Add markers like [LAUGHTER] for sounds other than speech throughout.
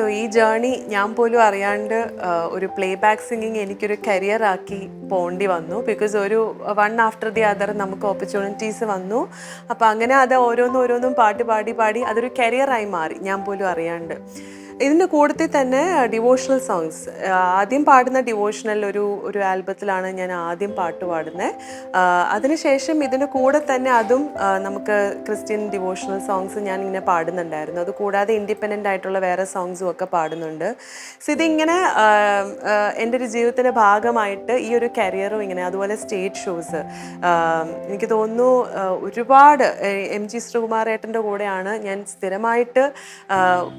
So ഈ journey ഞാൻ പോലും അറിയാണ്ട് ഒരു പ്ലേ ബാക്ക് സിംഗിങ് എനിക്കൊരു കരിയർ ആക്കി പോകേണ്ടി വന്നു. ബിക്കോസ് ഒരു വൺ ആഫ്റ്റർ ദി അതർ നമുക്ക് ഓപ്പർച്യൂണിറ്റീസ് വന്നു. അപ്പോൾ അങ്ങനെ അത് ഓരോന്നും ഓരോന്നും പാട്ട് പാടി പാടി അതൊരു കരിയറായി മാറി ഞാൻ പോലും അറിയാണ്ട്. ഇതിന്റെ കൂട്ടത്തിൽ തന്നെ ഡിവോഷണൽ സോങ്സ് ആദ്യം പാടുന്ന ഡിവോഷണൽ ഒരു ഒരു ആൽബത്തിലാണ് ഞാൻ ആദ്യം പാട്ട് പാടുന്നത് അതിനുശേഷം ഇതിന്റെ കൂടെ തന്നെ അതും നമുക്ക് ക്രിസ്ത്യൻ ഡിവോഷണൽ സോങ്സ് ഞാൻ ഇങ്ങനെ പാടുന്നുണ്ടായിരുന്നു അതുകൂടാതെ ഇൻഡിപെൻഡന്റ് ആയിട്ടുള്ള വേറെ സോങ്സും ഒക്കെ പാടുന്നുണ്ട്. സോ ഇതിങ്ങനെ എന്റെ ഒരു ജീവിതത്തിന്റെ ഭാഗമായിട്ട് ഈ ഒരു കരിയറും ഇങ്ങനെ അതുപോലെ സ്റ്റേജ് ഷോസ് എനിക്ക് തോന്നുന്നു ഒരുപാട് എം ജി ശ്രീകുമാർ ഏട്ടന്റെ കൂടെയാണ് ഞാൻ സ്ഥിരമായിട്ട്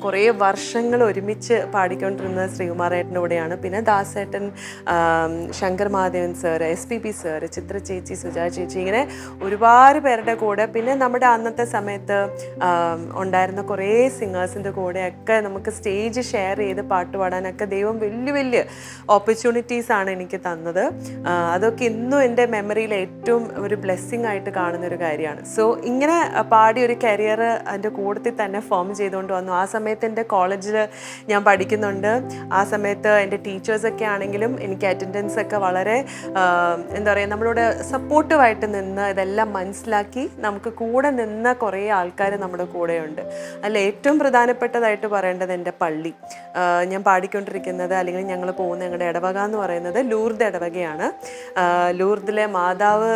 കുറേ വർഷങ്ങൾ ഒരുമിച്ച് പാടിക്കൊണ്ടിരുന്നത് ശ്രീകുമാരേട്ടന്റെ കൂടെയാണ് പിന്നെ ദാസേട്ടൻ Shankar Madhavan sir S P P sir Chitra ചേച്ചി സുജാ ചേച്ചി ഇങ്ങനെ ഒരുപാട് പേരുടെ കൂടെ. പിന്നെ നമ്മുടെ അന്നത്തെ സമയത്ത് ഉണ്ടായിരുന്ന കുറേ സിംഗേഴ്സിന്റെ കൂടെയൊക്കെ നമുക്ക് സ്റ്റേജ് ഷെയർ ചെയ്ത് പാട്ട് പാടാനൊക്കെ ദൈവം വലിയ വലിയ ഓപ്പർച്യൂണിറ്റീസ് ആണ് എനിക്ക് തന്നത്. അതൊക്കെ ഇന്നും എന്റെ മെമ്മറിയിൽ ഏറ്റവും ഒരു ബ്ലെസ്സിങ് ആയിട്ട് കാണുന്ന ഒരു കാര്യമാണ്. സോ ഇങ്ങനെ പാടി ഒരു കരിയർ അതിന്റെ കൂട്ടത്തിൽ തന്നെ ഫോം ചെയ്തുകൊണ്ട് വന്നു. ആ സമയത്ത് എന്റെ കോളേജിൽ ഞാൻ പഠിക്കുന്നുണ്ട്. ആ സമയത്ത് എന്റെ ടീച്ചേഴ്സൊക്കെ ആണെങ്കിലും എനിക്ക് അറ്റൻഡൻസ് ഒക്കെ വളരെ എന്താ പറയുക നമ്മളോട് സപ്പോർട്ടീവായിട്ട് നിന്ന് ഇതെല്ലാം മനസ്സിലാക്കി നമുക്ക് കൂടെ നിന്ന കുറേ ആൾക്കാർ നമ്മുടെ കൂടെയുണ്ട്. അതിൽ ഏറ്റവും പ്രധാനപ്പെട്ടതായിട്ട് പറയേണ്ടത് എന്റെ പള്ളി. ഞാൻ പാടിക്കൊണ്ടിരിക്കുന്നത് അല്ലെങ്കിൽ ഞങ്ങൾ പോകുന്ന ഞങ്ങളുടെ ഇടവക എന്ന് പറയുന്നത് ലൂർദ് ഇടവകയാണ്. ലൂർദിലെ മാതാവ്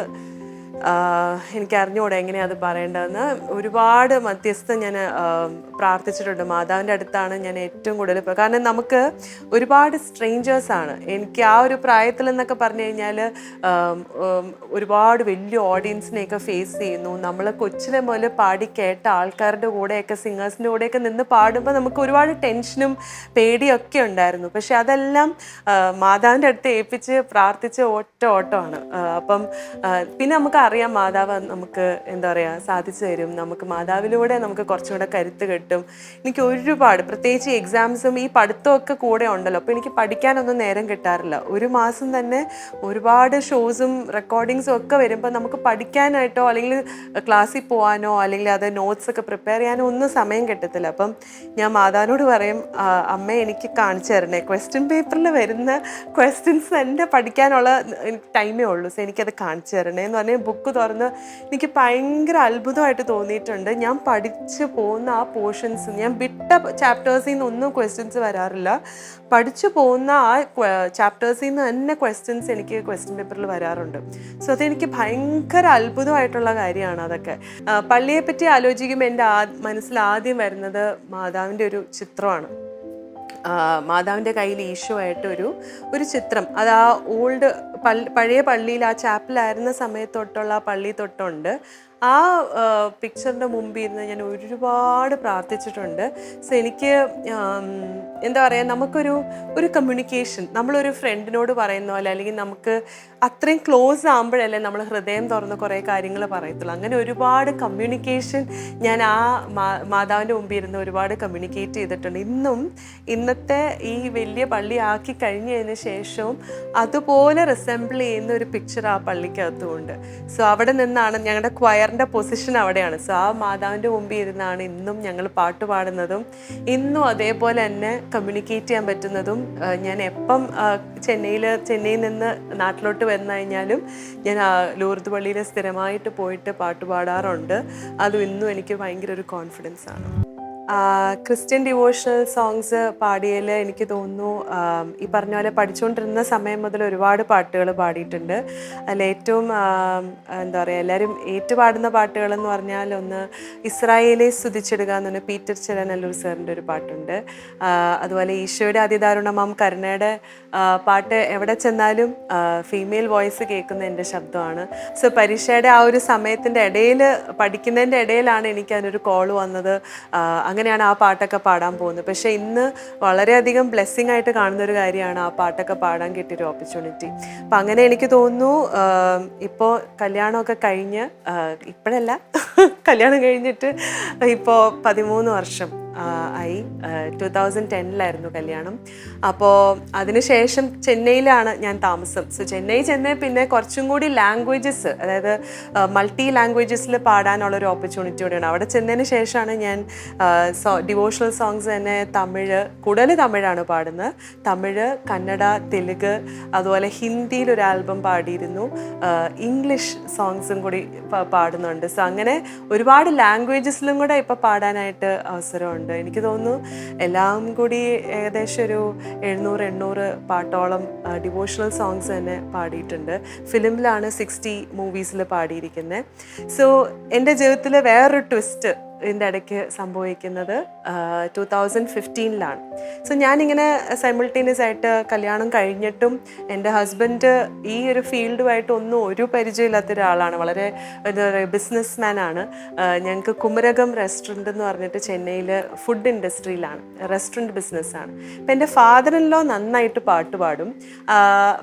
എനിക്ക് അറിഞ്ഞുകൂടെ എങ്ങനെയാണ് അത് പറയേണ്ടതെന്ന്. ഒരുപാട് മധ്യസ്ഥം ഞാൻ പ്രാർത്ഥിച്ചിട്ടുണ്ട്. മാതാവിന്റെ അടുത്താണ് ഞാൻ ഏറ്റവും കൂടുതൽ കാരണം നമുക്ക് ഒരുപാട് സ്ട്രേഞ്ചേഴ്സ് ആണ്. എനിക്ക് ആ ഒരു പ്രായത്തിൽ എന്നൊക്കെ പറഞ്ഞു കഴിഞ്ഞാൽ ഒരുപാട് വലിയ ഓഡിയൻസിനെയൊക്കെ ഫേസ് ചെയ്യുന്നു. നമ്മൾ കൊച്ചിലെ മുതൽ പാടി കേട്ട ആൾക്കാരുടെ കൂടെയൊക്കെ സിംഗേഴ്സിന്റെ കൂടെയൊക്കെ നിന്ന് പാടുമ്പോൾ നമുക്ക് ഒരുപാട് ടെൻഷനും പേടിയൊക്കെ ഉണ്ടായിരുന്നു. പക്ഷെ അതെല്ലാം മാതാവിന്റെ അടുത്ത് ഏൽപ്പിച്ച് പ്രാർത്ഥിച്ച് ഒറ്റ ഓട്ടമാണ്. അപ്പം പിന്നെ നമുക്ക് അറിയാം മാതാവ് നമുക്ക് എന്താ പറയുക സാധിച്ചു തരും. നമുക്ക് മാതാവിലൂടെ നമുക്ക് കുറച്ചുകൂടെ കരുത്ത് കിട്ടും. എനിക്ക് ഒരുപാട് പ്രത്യേകിച്ച് എക്സാംസും ഈ പഠിത്തമൊക്കെ കൂടെ ഉണ്ടല്ലോ. അപ്പോൾ എനിക്ക് പഠിക്കാനൊന്നും നേരം കിട്ടാറില്ല. ഒരു മാസം തന്നെ ഒരുപാട് ഷോസും റെക്കോർഡിങ്സും ഒക്കെ വരുമ്പോൾ നമുക്ക് പഠിക്കാനായിട്ടോ അല്ലെങ്കിൽ ക്ലാസ്സിൽ പോകാനോ അല്ലെങ്കിൽ അത് നോട്ട്സ് ഒക്കെ പ്രിപ്പയർ ചെയ്യാനോ ഒന്നും സമയം കിട്ടത്തില്ല. അപ്പം ഞാൻ മാതാവിനോട് പറയും "ആ, അമ്മ എനിക്ക് കാണിച്ചു തരണേ. ക്വസ്റ്റ്യൻ പേപ്പറിൽ വരുന്ന ക്വസ്റ്റ്യൻസ് എന്റെ പഠിക്കാനുള്ള ടൈമേ ഉള്ളൂ. സോ എനിക്കത് കാണിച്ചു തരണേ എന്ന് പറഞ്ഞാൽ ബുക്ക് തുറന്ന് എനിക്ക് ഭയങ്കര അത്ഭുതമായിട്ട് തോന്നിയിട്ടുണ്ട്. ഞാൻ പഠിച്ചു പോകുന്ന ആ പോർഷൻസ് ഞാൻ വിട്ട ചാപ്റ്റേഴ്സിൽ നിന്ന് ഒന്നും ക്വസ്റ്റ്യൻസ് വരാറില്ല. പഠിച്ചു പോകുന്ന ആ ചാപ്റ്റേഴ്സിൽ നിന്ന് തന്നെ ക്വസ്റ്റ്യൻസ് എനിക്ക് ക്വസ്റ്റ്യൻ പേപ്പറിൽ വരാറുണ്ട്. സോ അതെനിക്ക് ഭയങ്കര അത്ഭുതമായിട്ടുള്ള കാര്യമാണ് അതൊക്കെ. പള്ളിയെപ്പറ്റി പള്ളിയെ പറ്റി ആലോചിക്കുമ്പോൾ എന്റെ ആ മനസ്സിൽ ആദ്യം വരുന്നത് മാതാവിന്റെ ഒരു ചിത്രമാണ്. മാതാവിന്റെ കയ്യിൽ ഈശോ ഒരു ഒരു ചിത്രം. അത് ആ ഓൾഡ് പഴയ പള്ളിയിൽ ആ ചാപ്പലായിരുന്ന സമയത്ത് തൊട്ടുള്ള ആ പള്ളി തൊട്ടുണ്ട്. ആ പിക്ചറിന്റെ മുമ്പിൽ ഇരുന്ന് ഞാൻ ഒരുപാട് പ്രാർത്ഥിച്ചിട്ടുണ്ട്. സോ എനിക്ക് എന്താ പറയുക നമുക്കൊരു ഒരു കമ്മ്യൂണിക്കേഷൻ നമ്മളൊരു ഫ്രണ്ടിനോട് പറയുന്ന പോലെ അല്ലെങ്കിൽ നമുക്ക് അത്രയും ക്ലോസ് ആകുമ്പോഴല്ലേ നമ്മൾ ഹൃദയം തുറന്ന് കുറേ കാര്യങ്ങൾ പറയത്തുള്ളൂ. അങ്ങനെ ഒരുപാട് കമ്മ്യൂണിക്കേഷൻ ഞാൻ ആ മാതാവിന്റെ മുമ്പിൽ ഇരുന്ന് ഒരുപാട് കമ്മ്യൂണിക്കേറ്റ് ചെയ്തിട്ടുണ്ട്. ഇന്നും ഇന്നത്തെ ഈ വലിയ പള്ളി ആക്കി കഴിഞ്ഞതിന് ശേഷവും അതുപോലെ റിസംബിൾ ചെയ്യുന്ന ഒരു പിക്ചർ ആ പള്ളിക്കകത്തുമുണ്ട്. സോ അവിടെ നിന്നാണ് ഞങ്ങളുടെ ക്വയറിന്റെ പൊസിഷൻ അവിടെയാണ്. സോ ആ മാതാവിന്റെ മുമ്പിൽ ഇരുന്നാണ് ഇന്നും ഞങ്ങൾ പാട്ട് പാടുന്നതും ഇന്നും അതേപോലെ തന്നെ കമ്മ്യൂണിക്കേറ്റ് ചെയ്യാൻ പറ്റുന്നതും ഞാൻ എപ്പം ചെന്നൈയിൽ ചെന്നൈയിൽ നിന്ന് നാട്ടിലോട്ട് വന്നു കഴിഞ്ഞാലും ഞാൻ ലൂർദ് പള്ളിയിൽ സ്ഥിരമായിട്ട് പോയിട്ട് പാട്ട് പാടാറുണ്ട്. അതും ഇന്നും എനിക്ക് ഭയങ്കര ഒരു കോൺഫിഡൻസ് ആണ്. ക്രിസ്ത്യൻ ഡിവോഷണൽ സോങ്സ് പാടിയതിൽ എനിക്ക് തോന്നുന്നു ഈ പറഞ്ഞ പോലെ പഠിച്ചുകൊണ്ടിരുന്ന സമയം മുതൽ ഒരുപാട് പാട്ടുകൾ പാടിയിട്ടുണ്ട്. അതിൽ ഏറ്റവും എന്താ പറയുക എല്ലാവരും ഏറ്റുപാടുന്ന പാട്ടുകളെന്ന് പറഞ്ഞാൽ ഒന്ന് ഇസ്രായേലെ സ്തുതിച്ചിടുക എന്ന് പറഞ്ഞ പീറ്റർ ചിറനല്ലൂർ സാറിന്റെ ഒരു പാട്ടുണ്ട്. അതുപോലെ ഈശോയുടെ അതിദാരുണമാം കരുണയുടെ പാട്ട് എവിടെ ചെന്നാലും ഫീമെയിൽ വോയിസ് കേൾക്കുന്ന എന്റെ ശബ്ദമാണ്. സോ പരീക്ഷയുടെ ആ ഒരു സമയത്തിന്റെ ഇടയിൽ പഠിക്കുന്നതിന്റെ ഇടയിലാണ് എനിക്ക് അതിനൊരു കോൾ വന്നത് അങ്ങനെയാണ് ആ പാട്ടൊക്കെ പാടാൻ പോകുന്നത്. പക്ഷേ ഇന്ന് വളരെയധികം ബ്ലെസ്സിങ് ആയിട്ട് കാണുന്ന ഒരു കാര്യമാണ് ആ പാട്ടൊക്കെ പാടാൻ കിട്ടിയൊരു ഓപ്പർച്യൂണിറ്റി അപ്പം അങ്ങനെ എനിക്ക് തോന്നുന്നു ഇപ്പോൾ കല്യാണമൊക്കെ കഴിഞ്ഞ് ഇപ്പോഴല്ല [LAUGHS] കല്യാണം കഴിഞ്ഞിട്ട് ഇപ്പോൾ പതിമൂന്ന് വർഷം. ആയി. ടു തൗസൻഡ് ടെന്നിലായിരുന്നു കല്യാണം. അപ്പോൾ അതിനുശേഷം ചെന്നൈയിലാണ് ഞാൻ താമസം. സോ ചെന്നൈ ചെന്ന് പിന്നെ കുറച്ചും കൂടി ലാംഗ്വേജസ് അതായത് മൾട്ടി ലാംഗ്വേജസിൽ പാടാനുള്ള ഒരു ഓപ്പർച്യൂണിറ്റി കൂടെയാണ്. അവിടെ ചെന്നതിന് ശേഷമാണ് ഞാൻ ഡിവോഷണൽ സോങ്സ് തന്നെ തമിഴ് കൂടുതൽ തമിഴാണ് പാടുന്നത്. തമിഴ് കന്നഡ തെലുങ്ക് അതുപോലെ ഹിന്ദിയിൽ ഒരു ആൽബം പാടിയിരുന്നു. ഇംഗ്ലീഷ് സോങ്സും കൂടി പാടുന്നുണ്ട്. സോ അങ്ങനെ ഒരുപാട് ലാംഗ്വേജസിലും കൂടെ ഇപ്പോൾ പാടാനായിട്ട് അവസരമുണ്ട്. എനിക്ക് തോന്നുന്നു എല്ലാം കൂടി ഏകദേശം ഒരു എഴുന്നൂറ് എണ്ണൂറ് പാട്ടോളം ഡിവോഷണൽ സോങ്സ് തന്നെ പാടിയിട്ടുണ്ട്. ഫിലിമിലാണ് സിക്സ്റ്റി മൂവീസിൽ പാടിയിരിക്കുന്നത് സോ എന്റെ ജീവിതത്തിൽ വേറൊരു ട്വിസ്റ്റ് ഇതിന്റെ ഇടയ്ക്ക് സംഭവിക്കുന്നത് ടു തൗസൻഡ് ഫിഫ്റ്റീനിലാണ് സോ ഞാനിങ്ങനെ സൈമിൾട്ടേനിയസ് ആയിട്ട് കല്യാണം കഴിഞ്ഞിട്ടും എന്റെ ഹസ്ബൻഡ് ഈ ഒരു ഫീൽഡുമായിട്ട് ഒന്നും ഒരു പരിചയമില്ലാത്ത ഒരാളാണ്. വളരെ എന്താ പറയുക ബിസിനസ് മാനാണ് ഞങ്ങൾക്ക് കുമരകം റെസ്റ്റോറന്റ് എന്ന് പറഞ്ഞിട്ട് ചെന്നൈയിൽ ഫുഡ് ഇൻഡസ്ട്രിയിലാണ് റെസ്റ്റോറന്റ് ബിസിനസ്സാണ് അപ്പം എന്റെ ഫാദർ ഇൻ ലോ നന്നായിട്ട് പാട്ട് പാടും.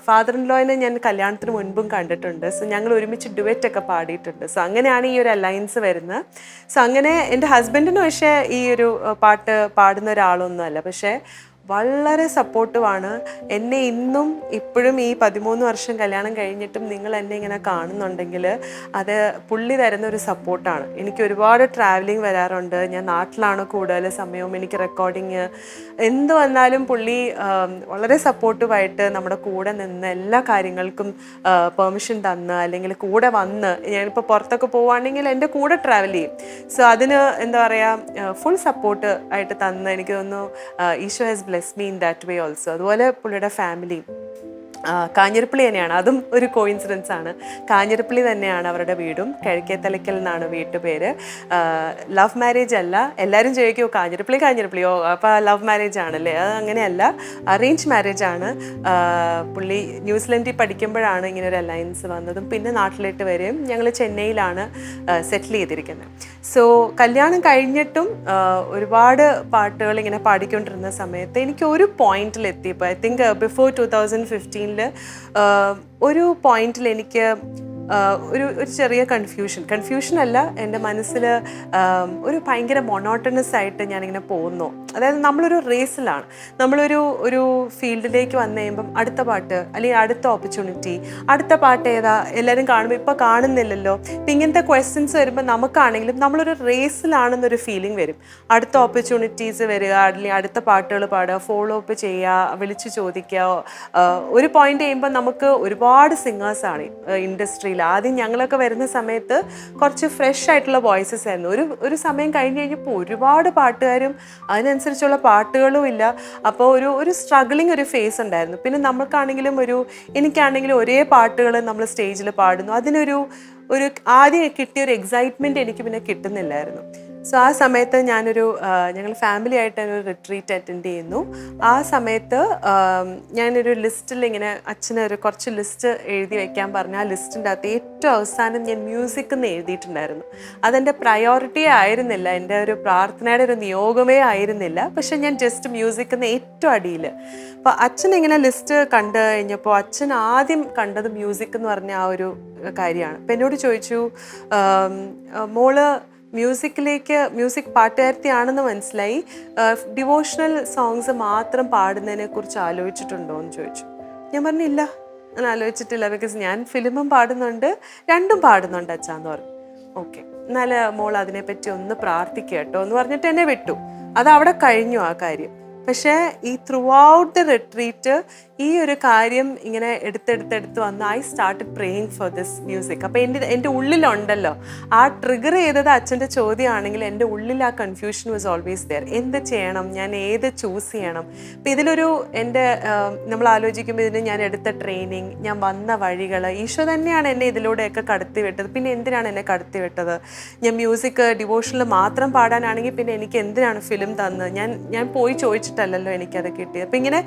ഫാദർ ഇൻ ലോയിനെ ഞാൻ കല്യാണത്തിന് മുൻപും കണ്ടിട്ടുണ്ട്. സോ ഞങ്ങൾ ഒരുമിച്ച് ഡുവറ്റ് ഒക്കെ പാടിയിട്ടുണ്ട്. സോ അങ്ങനെയാണ് ഈ ഒരു അലയൻസ് വരുന്നത്. സോ അങ്ങനെ എന്റെ ഹസ്ബൻഡിന് പക്ഷേ ഈ ഒരു പാട്ട് പാടുന്ന ഒരാളൊന്നും അല്ല പക്ഷേ വളരെ സപ്പോർട്ടീവാണ് എന്നെ ഇന്നും ഇപ്പോഴും ഈ പതിമൂന്ന് വർഷം കല്യാണം കഴിഞ്ഞിട്ടും നിങ്ങൾ എന്നെ ഇങ്ങനെ കാണുന്നുണ്ടെങ്കിൽ അത് പുള്ളി തരുന്ന ഒരു സപ്പോർട്ടാണ് എനിക്ക് ഒരുപാട് ട്രാവലിംഗ് വരാറുണ്ട്. ഞാൻ നാട്ടിലാണ് കൂടുതൽ സമയവും എനിക്ക് റെക്കോർഡിങ് എന്ത് വന്നാലും പുള്ളി വളരെ സപ്പോർട്ടീവായിട്ട് നമ്മുടെ കൂടെ നിന്ന് എല്ലാ കാര്യങ്ങൾക്കും പെർമിഷൻ തന്ന് അല്ലെങ്കിൽ കൂടെ വന്ന് ഞാനിപ്പോൾ പുറത്തൊക്കെ പോവുകയാണെങ്കിൽ എന്റെ കൂടെ ട്രാവൽ ചെയ്യും. സോ അതിന് എന്താ പറയുക ഫുൾ സപ്പോർട്ട് ആയിട്ട് തന്ന് എനിക്ക് തോന്നുന്നു Isho has bless me in that way also അതുപോലെ പുള്ളിയുടെ ഫാമിലി കാഞ്ഞിരപ്പള്ളി തന്നെയാണ്. അതും ഒരു കോയിൻസിഡൻസ് ആണ്. കാഞ്ഞിരപ്പള്ളി തന്നെയാണ് അവരുടെ വീടും. കിഴക്കേത്തലയ്ക്കൽ എന്നാണ് വീട്ടുപേര്. ലവ് മാരേജ് അല്ല. എല്ലാവരും ചോദിക്കുമോ കാഞ്ഞിരപ്പള്ളി കാഞ്ഞിരപ്പള്ളിയോ? അപ്പോൾ ലവ് മാരേജ് ആണല്ലേ? അത് അങ്ങനെയല്ല. അറേഞ്ച് മാരേജ് ആണ്. പുള്ളി ന്യൂസിലൻഡിൽ പഠിക്കുമ്പോഴാണ് ഇങ്ങനെ ഒരു അലയൻസ് വന്നതും. പിന്നെ നാട്ടിലേക്ക് വരികയും ഞങ്ങൾ ചെന്നൈയിലാണ് സെറ്റിൽ ചെയ്തിരിക്കുന്നത് സോ കല്യാണം കഴിഞ്ഞിട്ടും ഒരുപാട് പാട്ടുകൾ ഇങ്ങനെ പാടിക്കൊണ്ടിരുന്ന സമയത്ത് എനിക്ക് ഒരു പോയിന്റിൽ എത്തിയപ്പോൾ I think before two thousand ഒരു പോയിന്റിൽ എനിക്ക് ഒരു ഒരു ചെറിയ കൺഫ്യൂഷൻ കൺഫ്യൂഷൻ അല്ല എന്റെ മനസ്സിൽ ഒരു ഭയങ്കര മൊണോട്ടണസ് ആയിട്ട് ഞാനിങ്ങനെ പോകുന്നു. അതായത് നമ്മളൊരു റേസിലാണ് നമ്മളൊരു ഒരു ഫീൽഡിലേക്ക് വന്നു കഴിയുമ്പം അടുത്ത പാട്ട് അല്ലെങ്കിൽ അടുത്ത ഓപ്പർച്യൂണിറ്റി അടുത്ത പാട്ട് ഏതാ എല്ലാവരും കാണുമ്പോൾ ഇപ്പോൾ കാണുന്നില്ലല്ലോ. ഇപ്പം ഇങ്ങനത്തെ ക്വസ്റ്റ്യൻസ് വരുമ്പോൾ നമുക്കാണെങ്കിലും നമ്മളൊരു റേസിലാണെന്നൊരു ഫീലിംഗ് വരും. അടുത്ത ഓപ്പർച്യൂണിറ്റീസ് വരിക അല്ലെങ്കിൽ അടുത്ത പാട്ടുകൾ പാടുക ഫോളോ അപ്പ് ചെയ്യുക വിളിച്ച് ചോദിക്കുക ഒരു പോയിന്റ് ചെയ്യുമ്പോൾ നമുക്ക് ഒരുപാട് സിംഗേഴ്സാണ് ഇൻഡസ്ട്രിയിൽ ആദ്യം ഞങ്ങളൊക്കെ വരുന്ന സമയത്ത് കുറച്ച് ഫ്രഷ് ആയിട്ടുള്ള വോയിസസ് ആയിരുന്നു. ഒരു ഒരു സമയം കഴിഞ്ഞ് കഴിഞ്ഞപ്പോൾ ഒരുപാട് പാട്ടുകാരും അതിനനുസരിച്ചുള്ള പാട്ടുകളും ഇല്ല. അപ്പോൾ ഒരു ഒരു സ്ട്രഗ്ലിംഗ് ഒരു ഫേസ് ഉണ്ടായിരുന്നു. പിന്നെ നമ്മൾക്കാണെങ്കിലും ഒരു എനിക്കാണെങ്കിലും ഒരേ പാട്ടുകൾ നമ്മൾ സ്റ്റേജിൽ പാടുന്നു. അതിനൊരു ഒരു ആദ്യം കിട്ടിയ ഒരു എക്സൈറ്റ്മെന്റ് എനിക്ക് പിന്നെ കിട്ടുന്നില്ലായിരുന്നു. സോ ആ സമയത്ത് ഞാനൊരു ഞങ്ങൾ ഫാമിലി ആയിട്ട് ഒരു റിട്രീറ്റ് അറ്റൻഡ് ചെയ്യുന്നു. ആ സമയത്ത് ഞാനൊരു ലിസ്റ്റിൽ ഇങ്ങനെ അച്ഛന് ഒരു കുറച്ച് ലിസ്റ്റ് എഴുതി വെക്കാൻ പറഞ്ഞ ആ ലിസ്റ്റിന്റെ അകത്ത് ഏറ്റവും അവസാനം ഞാൻ മ്യൂസിക് എന്ന് എഴുതിയിട്ടുണ്ടായിരുന്നു. അതെന്റെ പ്രയോറിറ്റി ആയിരുന്നില്ല. എന്റെ ഒരു പ്രാർത്ഥനയുടെ ഒരു നിയോഗമേ ആയിരുന്നില്ല. പക്ഷെ ഞാൻ ജസ്റ്റ് മ്യൂസിക് എന്ന് ഏറ്റവും അടിയിൽ അപ്പോൾ അച്ഛൻ ഇങ്ങനെ ലിസ്റ്റ് കണ്ടു കഴിഞ്ഞപ്പോൾ അച്ഛൻ ആദ്യം കണ്ടത് മ്യൂസിക് എന്ന് പറഞ്ഞ ആ ഒരു കാര്യമാണ്. അപ്പം എന്നോട് ചോദിച്ചു മോൾ മ്യൂസിക്കിലേക്ക് മ്യൂസിക് പാട്ടുകാരത്തിയാണെന്ന് മനസ്സിലായി. ഡിവോഷണൽ സോങ്സ് മാത്രം പാടുന്നതിനെ കുറിച്ച് ആലോചിച്ചിട്ടുണ്ടോ എന്ന് ചോദിച്ചു. ഞാൻ പറഞ്ഞില്ല ഞാൻ ആലോചിച്ചിട്ടില്ല ബിക്കോസ് ഞാൻ ഫിലിമും പാടുന്നുണ്ട് രണ്ടും പാടുന്നുണ്ട് അച്ഛാന്ന് പറഞ്ഞു. ഓക്കെ എന്നാൽ മോൾ അതിനെപ്പറ്റി ഒന്ന് പ്രാർത്ഥിക്കുക കേട്ടോ എന്ന് പറഞ്ഞിട്ട് എന്നെ വിട്ടു. അത് അവിടെ കഴിഞ്ഞു ആ കാര്യം. പക്ഷേ ഈ ത്രൂ ഔട്ട് ദ റിട്രീറ്റ് ഈ ഒരു കാര്യം ഇങ്ങനെ എടുത്തെടുത്തെടുത്ത് വന്ന് I start praying for this music അപ്പോൾ എന്റെ എന്റെ ഉള്ളിലുണ്ടല്ലോ. ആ ട്രിഗർ ചെയ്തത് അച്ഛന്റെ ചോദ്യമാണെങ്കിൽ എന്റെ ഉള്ളിൽ ആ കൺഫ്യൂഷൻ വാസ് ഓൾവേസ് ദെയർ എന്ത് ചെയ്യണം? ഞാൻ ഏത് ചൂസ് ചെയ്യണം? അപ്പം ഇതിലൊരു എന്റെ നമ്മൾ ആലോചിക്കുമ്പോൾ ഇതിന് ഞാൻ എടുത്ത ട്രെയിനിങ് ഞാൻ വന്ന വഴികൾ ഈശോ തന്നെയാണ് എന്നെ ഇതിലൂടെയൊക്കെ കടത്തിവിട്ടത്. പിന്നെ എന്തിനാണ് എന്നെ കടത്തിവിട്ടത്? ഞാൻ മ്യൂസിക് ഡിവോഷനിൽ മാത്രം പാടാനാണെങ്കിൽ പിന്നെ എനിക്ക് എന്തിനാണ് ഫിലിം തന്നത്? ഞാൻ ഞാൻ പോയി ചോദിച്ചിട്ടല്ലല്ലോ എനിക്കത് കിട്ടിയത്. അപ്പം ഇങ്ങനെ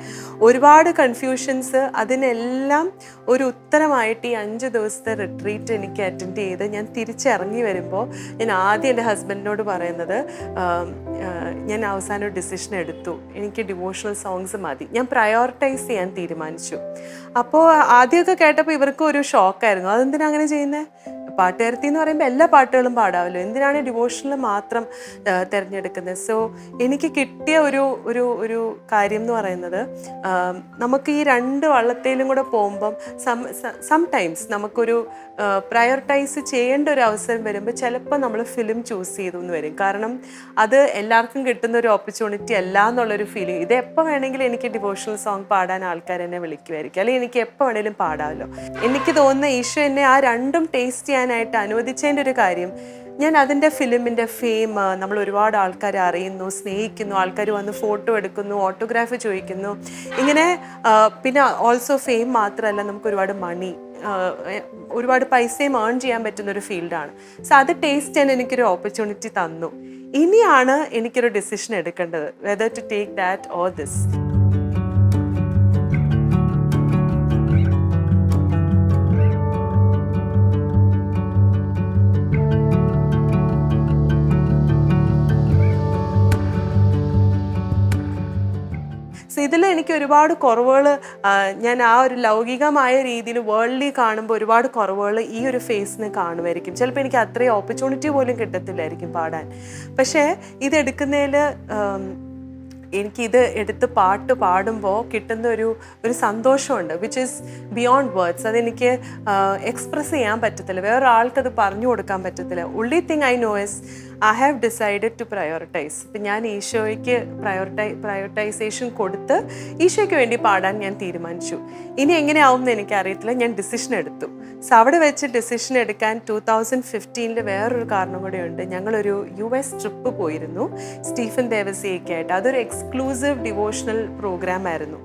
ഒരുപാട് കൺഫ്യൂഷൻസ് അതിനെല്ലാം ഒരു ഉത്തരമായിട്ട് ഈ അഞ്ച് ദിവസത്തെ റിട്രീറ്റ് എനിക്ക് അറ്റൻഡ് ചെയ്ത് ഞാൻ തിരിച്ചിറങ്ങി വരുമ്പോൾ ഞാൻ ആദ്യം എന്റെ ഹസ്ബൻഡിനോട് പറയുന്നത് ഞാൻ അവസാനം ഒരു ഡിസിഷൻ എടുത്തു. എനിക്ക് ഡിവോഷണൽ സോങ്സ് മതി. ഞാൻ പ്രയോറിറ്റൈസ് ചെയ്യാൻ തീരുമാനിച്ചു. അപ്പോൾ ആദ്യമൊക്കെ കേട്ടപ്പോൾ ഇവർക്ക് ഒരു ഷോക്കായിരുന്നു അതെന്തിനാ അങ്ങനെ ചെയ്യുന്നത് പാട്ടുകാരത്തി എന്ന് പറയുമ്പോൾ എല്ലാ പാട്ടുകളും പാടാമല്ലോ എന്തിനാണ് ഡിവോഷണൽ മാത്രം തിരഞ്ഞെടുക്കുന്നത്? സോ എനിക്ക് കിട്ടിയ ഒരു ഒരു ഒരു കാര്യം എന്ന് പറയുന്നത് നമുക്ക് ഈ രണ്ട് വള്ളത്തേലും കൂടെ പോകുമ്പം സം സംടൈംസ് നമുക്കൊരു പ്രയോറിറ്റൈസ് ചെയ്യേണ്ട ഒരു അവസരം വരുമ്പോൾ ചിലപ്പോൾ നമ്മൾ ഫിലിം ചൂസ് ചെയ്തു എന്ന് വരും. കാരണം അത് എല്ലാവർക്കും കിട്ടുന്ന ഒരു ഓപ്പർച്യൂണിറ്റി അല്ല എന്നുള്ളൊരു ഫീലിംഗ് ഇത് എപ്പോൾ വേണമെങ്കിലും എനിക്ക് ഡിവോഷണൽ സോങ് പാടാൻ ആൾക്കാർ എന്നെ വിളിക്കുമായിരിക്കും അല്ലെങ്കിൽ എനിക്ക് എപ്പോൾ വേണമെങ്കിലും പാടാമല്ലോ എനിക്ക് തോന്നുന്ന ഈശോ എന്നെ ആ രണ്ടും ടേസ്റ്റ് ചെയ്യാനായിട്ട് അനുവദിച്ചതിന്റെ ഒരു കാര്യം ഞാൻ അതിന്റെ ഫിലിമിന്റെ ഫെയിം നമ്മൾ ഒരുപാട് ആൾക്കാരെ അറിയുന്നു സ്നേഹിക്കുന്നു ആൾക്കാർ വന്ന് ഫോട്ടോ എടുക്കുന്നു ഓട്ടോഗ്രാഫ് ചോദിക്കുന്നു. ഇങ്ങനെ പിന്നെ ഓൾസോ ഫെയിം മാത്രമല്ല നമുക്ക് ഒരുപാട് മണി ഒരുപാട് പൈസയും ഏൺ ചെയ്യാൻ പറ്റുന്ന ഒരു ഫീൽഡാണ് സോ അത് ടേസ്റ്റ് ചെയ്യാൻ എനിക്കൊരു ഓപ്പർച്യൂണിറ്റി തന്നു. ഇനിയാണ് എനിക്കൊരു ഡിസിഷൻ എടുക്കേണ്ടത് whether to take that or this ഇതിൽ എനിക്ക് ഒരുപാട് കുറവുകൾ ഞാൻ ആ ഒരു ലൗകികമായ രീതിയിൽ വേൾഡ്ലി കാണുമ്പോൾ ഒരുപാട് കുറവുകൾ ഈ ഒരു ഫേസിന് കാണുമായിരിക്കും. ചിലപ്പോൾ എനിക്ക് അത്രയും ഓപ്പർച്യൂണിറ്റി പോലും കിട്ടത്തില്ലായിരിക്കും പാടാൻ. പക്ഷേ ഇതെടുക്കുന്നതിൽ എനിക്കിത് എടുത്ത് പാട്ട് പാടുമ്പോൾ കിട്ടുന്ന ഒരു ഒരു സന്തോഷമുണ്ട് വിച്ച് ഈസ് ബിയോണ്ട് വേർഡ്സ് അതെനിക്ക് എക്സ്പ്രസ് ചെയ്യാൻ പറ്റത്തില്ല. വേറൊരാൾക്കത് പറഞ്ഞു കൊടുക്കാൻ പറ്റത്തില്ല. Only thing I know is I have decided to prioritize ഇപ്പം ഞാൻ ഈശോയ്ക്ക് പ്രയോറിറ്റൈ പ്രയോറിറ്റൈസേഷൻ കൊടുത്ത് ഈശോയ്ക്ക് വേണ്ടി പാടാൻ ഞാൻ തീരുമാനിച്ചു. ഇനി എങ്ങനെയാവും എന്ന് എനിക്കറിയത്തില്ല. ഞാൻ ഡിസിഷൻ എടുത്തു. സോ അവിടെ വെച്ച് ഡിസിഷൻ എടുക്കാൻ ടൂ തൗസൻഡ് ഫിഫ്റ്റീനിൽ വേറൊരു കാരണം ഉണ്ട് ഞങ്ങളൊരു യു എസ് ട്രിപ്പ് പോയിരുന്നു. സ്റ്റീഫൻ ദേവസിയൊക്കെ ആയിട്ട്. അതൊരു എക്സ്ക്ലൂസീവ് ഡിവോഷണൽ പ്രോഗ്രാം ആയിരുന്നു.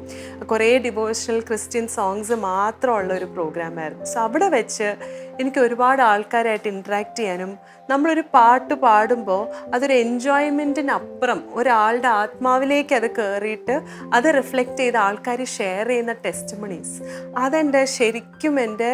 കുറേ ഡിവോഷണൽ ക്രിസ്ത്യൻ സോങ്സ് മാത്രമുള്ള ഒരു പ്രോഗ്രാം ആയിരുന്നു. സോ അവിടെ വെച്ച് എനിക്ക് ഒരുപാട് ആൾക്കാരായിട്ട് ഇൻട്രാക്ട് ചെയ്യാനും നമ്മളൊരു പാട്ട് പാടുമ്പോൾ അതൊരു എൻജോയ്മെന്റിനപ്പുറം ഒരാളുടെ ആത്മാവിലേക്ക് അത് കയറിയിട്ട് അത് റിഫ്ലക്റ്റ് ചെയ്ത് ആൾക്കാർ ഷെയർ ചെയ്യുന്ന ടെസ്റ്റ് മണീസ് അതെന്റെ ശരിക്കും എന്റെ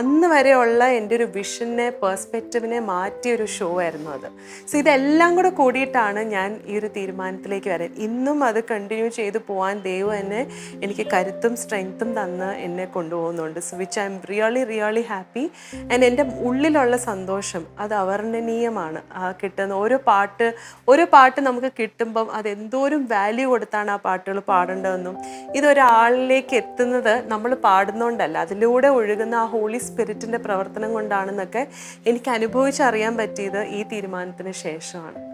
അന്ന് വരെയുള്ള എന്റെ ഒരു വിഷനെ പേഴ്സ്പെക്റ്റീവിനെ മാറ്റിയ ഒരു ഷോ ആയിരുന്നു അത്. സോ ഇതെല്ലാം കൂടെ കൂടിയിട്ടാണ് ഞാൻ ഈ ഒരു തീരുമാനത്തിലേക്ക് വരാൻ ഇന്നും അത് കണ്ടിന്യൂ ചെയ്ത് പോകാൻ ദൈവം എന്നെ എനിക്ക് കരുത്തും സ്ട്രെങ്ത്തും തന്ന് എന്നെ കൊണ്ടുപോകുന്നുണ്ട്. So which I am really really happy and എന്റെ ഉള്ളിലുള്ള സന്തോഷം അത് അവർണനീയമാണ്. ആ കിട്ടുന്ന ഓരോ പാട്ട് ഒരു പാട്ട് നമുക്ക് കിട്ടുമ്പം അത് എന്തോരം വാല്യൂ കൊടുത്താണ് ആ പാട്ടുകൾ പാടേണ്ടതെന്നും. ഇതൊരാളിലേക്ക് എത്തുന്നത് നമ്മൾ പാടുന്നതുകൊണ്ടല്ല അതിലൂടെ ഒഴുകുന്ന ആ ഹോളി സ്പിരിറ്റിന്റെ പ്രവർത്തനം കൊണ്ടാണെന്നൊക്കെ എനിക്ക് അനുഭവിച്ചറിയാൻ പറ്റിയത് ഈ തീരുമാനത്തിന് ശേഷമാണ്.